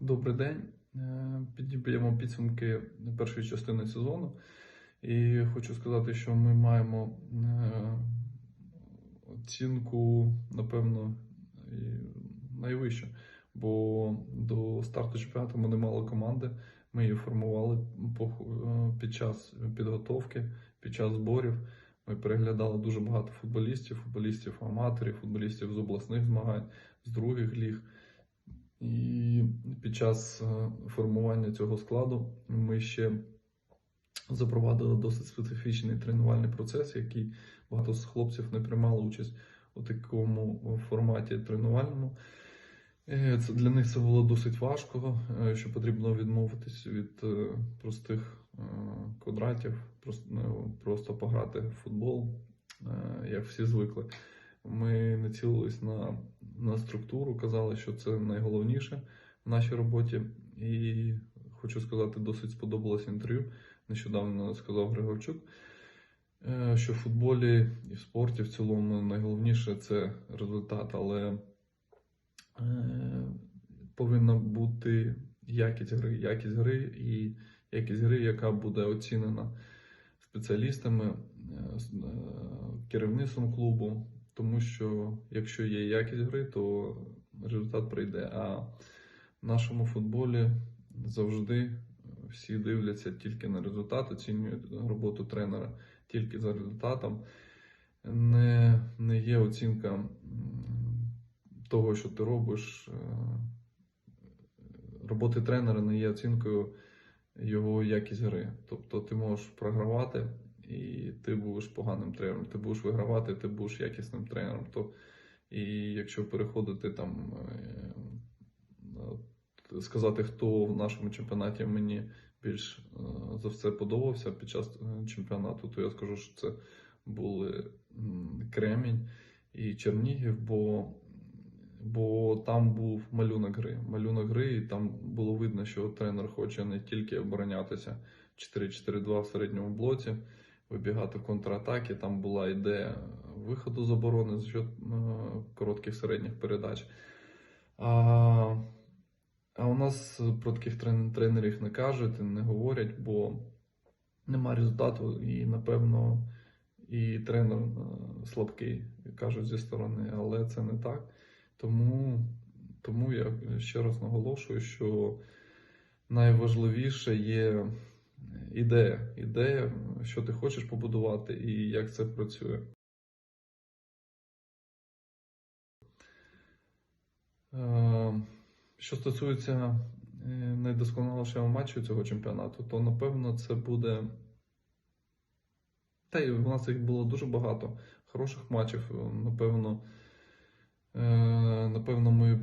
Добрий день. Е, Підіб'ємо підсумки першої частини сезону. І хочу сказати, що ми маємо е, оцінку, напевно, найвищу. Бо до старту чемпіонату ми не мали команди. Ми її формували е, під час підготовки, під час зборів. Ми переглядали дуже багато футболістів, футболістів аматорів, футболістів з обласних змагань, з других ліг. І під час е, формування цього складу ми ще запровадили досить специфічний тренувальний процес, який багато з хлопців не приймали участь у такому форматі тренувальному. Е, Це для них це було досить важко, е, що потрібно відмовитись від простих квадратів, просто, ну, пограти в футбол, як всі звикли. Ми не цілились на, на структуру, казали, що це найголовніше в нашій роботі. І хочу сказати, досить сподобалось інтерв'ю. Нещодавно сказав Григорчук, е, що в футболі і в спорті в цілому найголовніше це результат, але е, повинна бути якість гри, якість гри і якість гри, яка буде оцінена спеціалістами, е, керівництвом клубу. Тому що якщо є якість гри, то результат прийде. А в нашому футболі завжди всі дивляться тільки на результат, оцінюють роботу тренера тільки за результатом. Не, не є оцінка того, що ти робиш. е, Роботи тренера не є оцінкою його якість гри. Тобто ти можеш програвати, і ти будеш поганим тренером. Ти будеш вигравати, ти будеш якісним тренером. То, і якщо переходити там, е, сказати, хто в нашому чемпіонаті мені більш е, за все подобався під час е, чемпіонату, то я скажу, що це були Кремінь і Чернігів, бо, бо там був малюнок гри. Малюнок гри, і там було видно, що тренер хоче не тільки оборонятися 4-4-2 в середньому блоці, вибігати контратаки. Там була ідея виходу з оборони за счет е, коротких середніх передач. А, а у нас про таких тренерів не кажуть, не говорять, бо нема результату, і напевно і тренер е, слабкий, кажуть зі сторони, але це не так. Тому, тому я ще раз наголошую, що найважливіше є ідея. Ідея, що ти хочеш побудувати і як це працює. Е, Що стосується е, найдосконалішого матчу цього чемпіонату, то напевно це буде. Та й у нас їх було дуже багато хороших матчів. Напевно, напевно, ми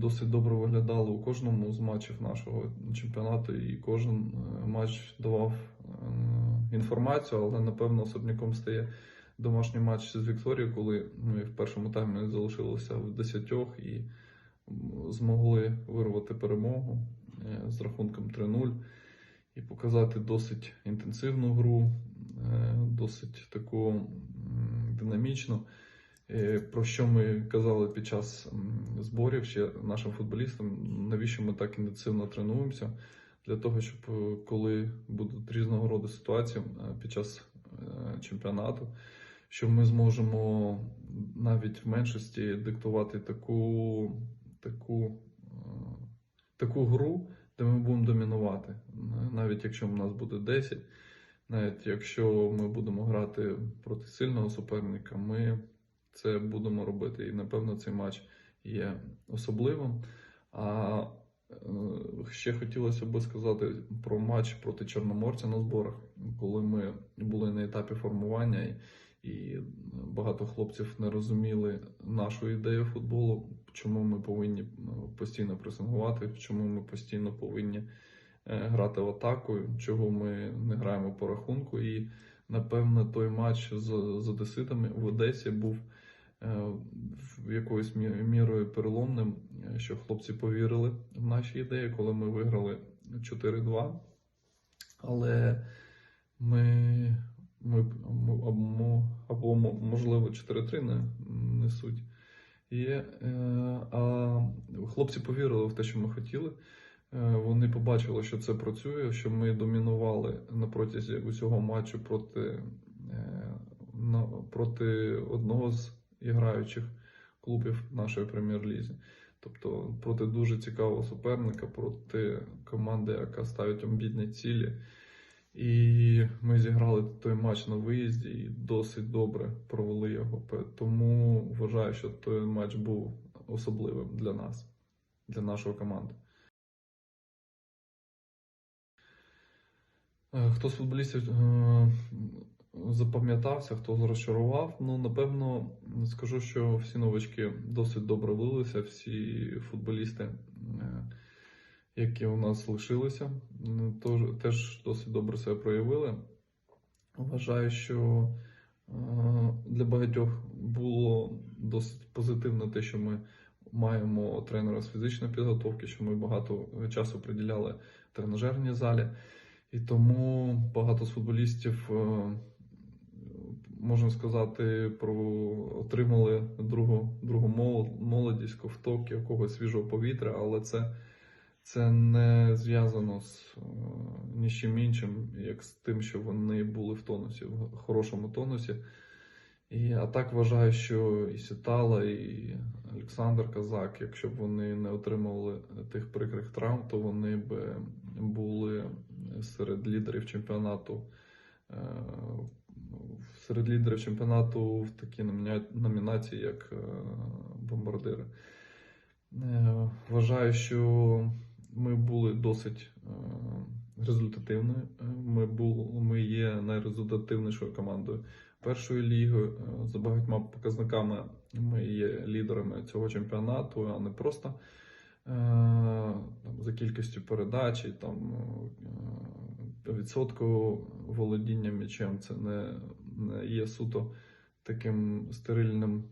досить добре виглядали у кожному з матчів нашого чемпіонату, і кожен е, матч давав е, інформацію, але напевно особняком стає домашній матч з Вікторією, коли ми в першому таймі залишилися в десятьох і змогли вирвати перемогу е, з рахунком 3-0 і показати досить інтенсивну гру, е, досить таку динамічну. Е, Про що ми казали під час зборів ще нашим футболістам, навіщо ми так інтенсивно тренуємося? Для того, щоб е, коли будуть різного роду ситуації е, під час чемпіонату, що ми зможемо навіть в меншості диктувати таку, таку, таку гру, де ми будемо домінувати. Навіть якщо в нас буде 10, навіть якщо ми будемо грати проти сильного суперника, ми це будемо робити. І напевно цей матч є особливим. А е, ще хотілося би сказати про матч проти Чорноморця на зборах, коли ми були на етапі формування. І багато хлопців не розуміли нашу ідею футболу, чому ми повинні ну, постійно пресингувати, чому ми постійно повинні е, грати в атаку, чого ми не граємо по рахунку. І напевно той матч з, з Одеситами в Одесі був е, якоюсь мі- мірою переломним, е, що хлопці повірили в наші ідеї, коли ми виграли 4-2. Але ми, ми, або, або можливо 4-3 не, не суть. Є, е, а хлопці повірили в те, що ми хотіли. Е, Вони побачили, що це працює, що ми домінували на протязі усього матчу проти, е, проти одного з іграючих клубів нашої прем'єр-лізі. Тобто проти дуже цікавого суперника, проти команди, яка ставить амбітні цілі. І ми зіграли той матч на виїзді і досить добре провели його. Тому вважаю, що той матч був особливим для нас, для нашої команди. Е, Хто з футболістів е, запам'ятався, хто розчарував? Ну, напевно, скажу, що всі новачки досить добре вилися, всі футболісти, е, які у нас лишилися, теж досить добре себе проявили. Вважаю, що е, для багатьох було досить позитивно те, що ми маємо тренера з фізичної підготовки, що ми багато часу приділяли тренажерній залі. І тому багато з футболістів, можна сказати, про отримали другу, другу молодість, ковток якогось свіжого повітря, але це, це не зв'язано з е, нічим іншим, як з тим, що вони були в тонусі, в хорошому тонусі. І, а так вважаю, що і Сітала, і Олександр Казак, якщо б вони не отримали тих прикрих травм, то вони б були серед лідерів чемпіонату. е, Серед лідерів чемпіонату в такій номінації, як е, бомбардири. Е, Вважаю, що ми були досить е, результативною. Е, Ми, бу- ми є найрезультативнішою командою першої ліги. За багатьма показниками ми є лідерами цього чемпіонату, а не просто там, за кількістю передач, там відсотку володіння м'ячем. Це не є суто таким стерильним,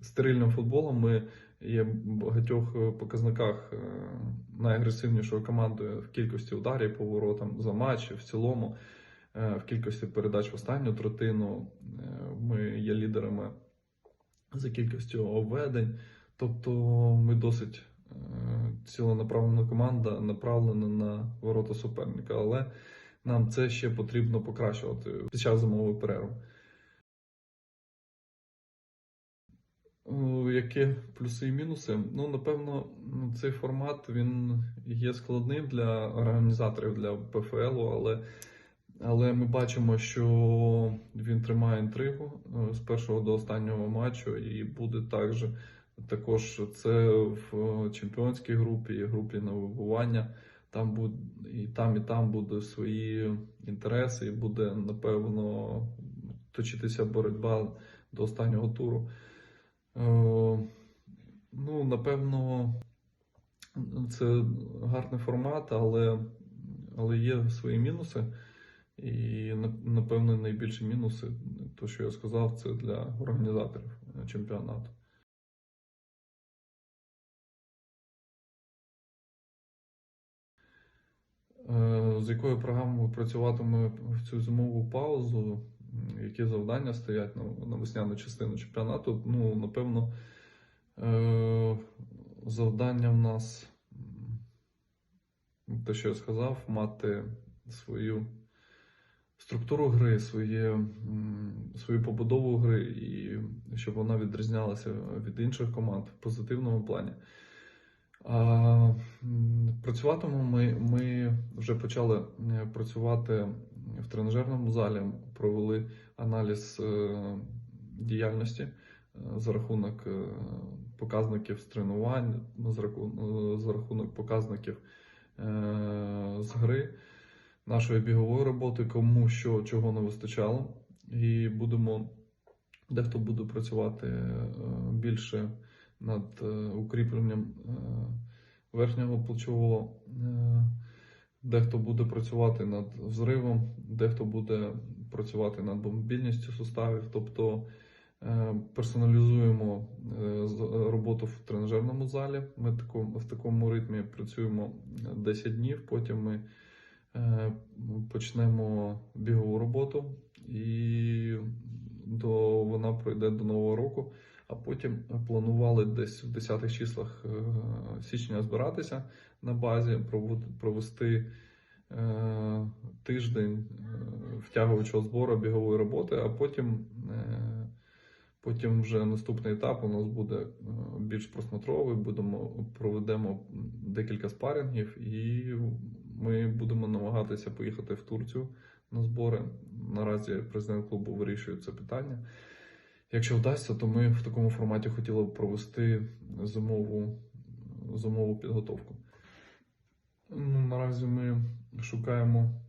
стерильним футболом. Ми є в багатьох е, показниках е, найагресивнішою командою в кількості ударів по воротам за матч, в цілому, е, в кількості передач в останню третину. Е, Ми є лідерами за кількістю обведень. Тобто ми досить е, ціленаправлена команда, направлена на ворота суперника. Але нам це ще потрібно покращувати під час зимової перерви. Які плюси і мінуси? Ну, напевно, цей формат він є складним для організаторів для ПФЛ, але, але ми бачимо, що він тримає інтригу е, з першого до останнього матчу, і буде також, також це в чемпіонській групі, і групі на вибування. Там буде і там, і там будуть свої інтереси, і буде напевно точитися боротьба до останнього туру. Е, Ну, напевно, це гарний формат, але, але є свої мінуси. І напевно найбільші мінуси, то що я сказав, це для організаторів чемпіонату. Е, З якою програмою працюватиме в цю зимову паузу? Які завдання стоять на, на весняну частину чемпіонату? Ну, напевно, е, завдання в нас, те, що я сказав, мати свою структуру гри, своє, свою побудову гри, і щоб вона відрізнялася від інших команд в позитивному плані. А, Працюватимемо ми, ми вже почали е, працювати в тренажерному залі, провели аналіз е, діяльності е, за рахунок е, показників з тренувань, за рахунок, показників е, з гри, нашої бігової роботи, кому що чого не вистачало. І будемо, дехто буде працювати е, більше над е, укріпленням е, верхнього плечового. Е, Дехто буде працювати над взривом, дехто буде працювати над мобільністю суставів. Тобто е, персоналізуємо е, роботу в тренажерному залі. Ми в такому ритмі працюємо 10 днів, потім ми е, почнемо бігову роботу і до вона пройде до нового року. А потім планували десь в 10-х числах е, січня збиратися на базі, провести е, тиждень е, втягуючого збору бігової роботи, а потім, потім вже наступний етап у нас буде більш просмотровий. Будемо проведемо декілька спарингів, і ми будемо намагатися поїхати в Турцію на збори. Наразі президент клубу вирішує це питання. Якщо вдасться, то ми в такому форматі хотіли б провести зимову, зимову підготовку. Ну, наразі ми шукаємо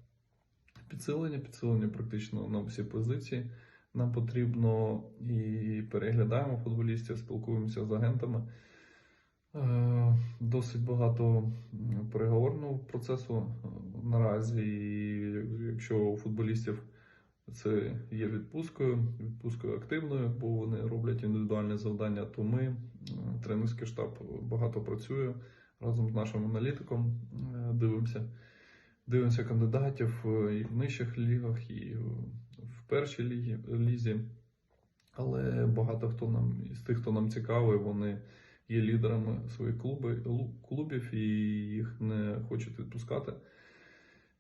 підсилення, підсилення практично на всі позиції. Нам потрібно і переглядаємо футболістів, спілкуємося з агентами. Е, Досить багато переговорного процесу е, наразі. І якщо у футболістів це є відпусткою, відпусткою активною, бо вони роблять індивідуальне завдання, то ми, е, тренерський штаб, багато працює разом з нашим аналітиком, е, дивимося. Дивимося кандидатів е, і в нижчих лігах, і в першій лігі, лізі. Але багато хто нам із тих, хто нам цікавий, вони є лідерами своїх клубів і їх не хочуть відпускати.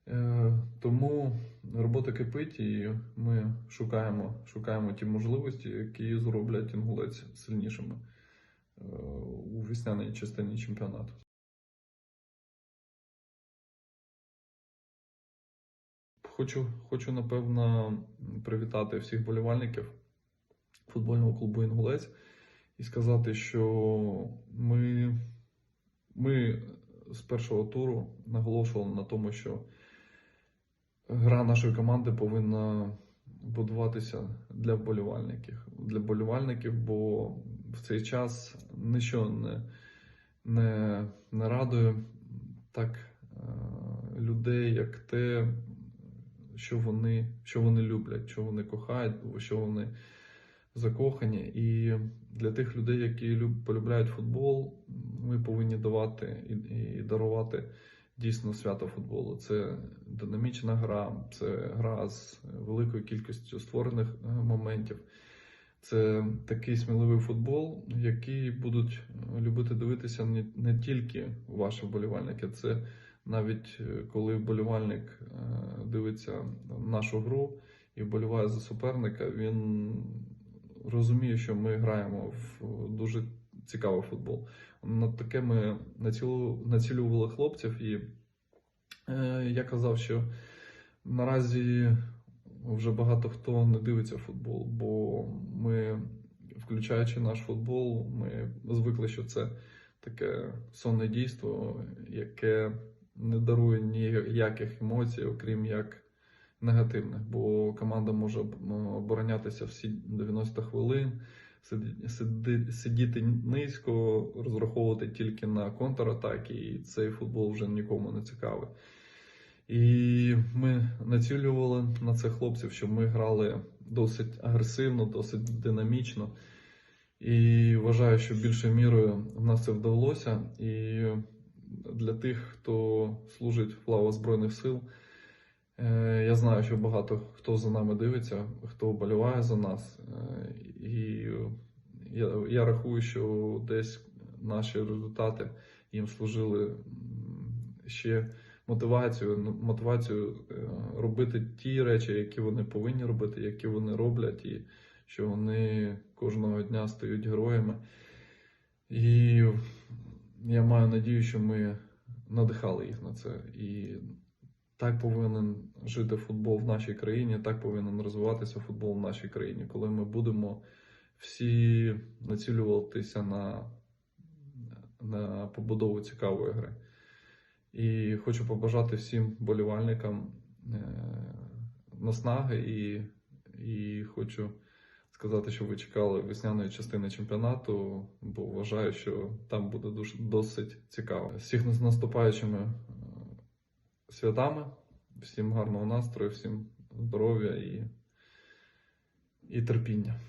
Е, Тому робота кипить, і ми шукаємо, шукаємо ті можливості, які зроблять інгулець сильнішими е, у весняній частині чемпіонату. Хочу, хочу напевно привітати всіх болівальників футбольного клубу Інгулець і сказати, що ми, ми з першого туру наголошували на тому, що гра нашої команди повинна будуватися для вболівальників. Для вболівальників, бо в цей час нічого не, не, не радує так е, людей, як те, що вони, що вони люблять, що вони кохають, що вони закохані. І для тих людей, які люб- полюбляють футбол, ми повинні давати і, і дарувати дійсно свято футболу. Це динамічна гра, це гра з великою кількістю створених е, моментів. Це такий сміливий футбол, який будуть е, любити дивитися не, тільки ваші вболівальники, це навіть е, коли вболівальник дивиться нашу гру і вболіває за суперника, він розуміє, що ми граємо в дуже цікавий футбол. На таке ми націлу- націлювали хлопців, і е, я казав, що наразі вже багато хто не дивиться футбол, бо ми, включаючи наш футбол, ми звикли, що це таке сонне дійство, яке не дарує ніяких емоцій, окрім як негативних, бо команда може оборонятися всі 90 хвилин, сидіти низько, розраховувати тільки на контратаки, і цей футбол вже нікому не цікавий. І ми націлювали на це хлопців, щоб ми грали досить агресивно, досить динамічно. І вважаю, що більшою мірою в нас це вдалося. І для тих, хто служить в лавах Збройних сил, я знаю, що багато хто за нами дивиться, хто вболіває за нас. Е, І я, я рахую, що десь наші результати їм служили ще мотивацію, ну, мотивацію е, робити ті речі, які вони повинні робити, які вони роблять, і що вони кожного дня стають героями. І я маю надію, що ми надихали їх на це. І так повинен жити футбол в нашій країні, так повинен розвиватися футбол в нашій країні, коли ми будемо всі націлюватися на, на побудову цікавої гри. І хочу побажати всім болівальникам е, наснаги і, і хочу сказати, що ви чекали весняної частини чемпіонату, бо вважаю, що там буде дуже досить цікаво. Всіх з наступаючими е, святами, всім гарного настрою, всім здоров'я і, і терпіння.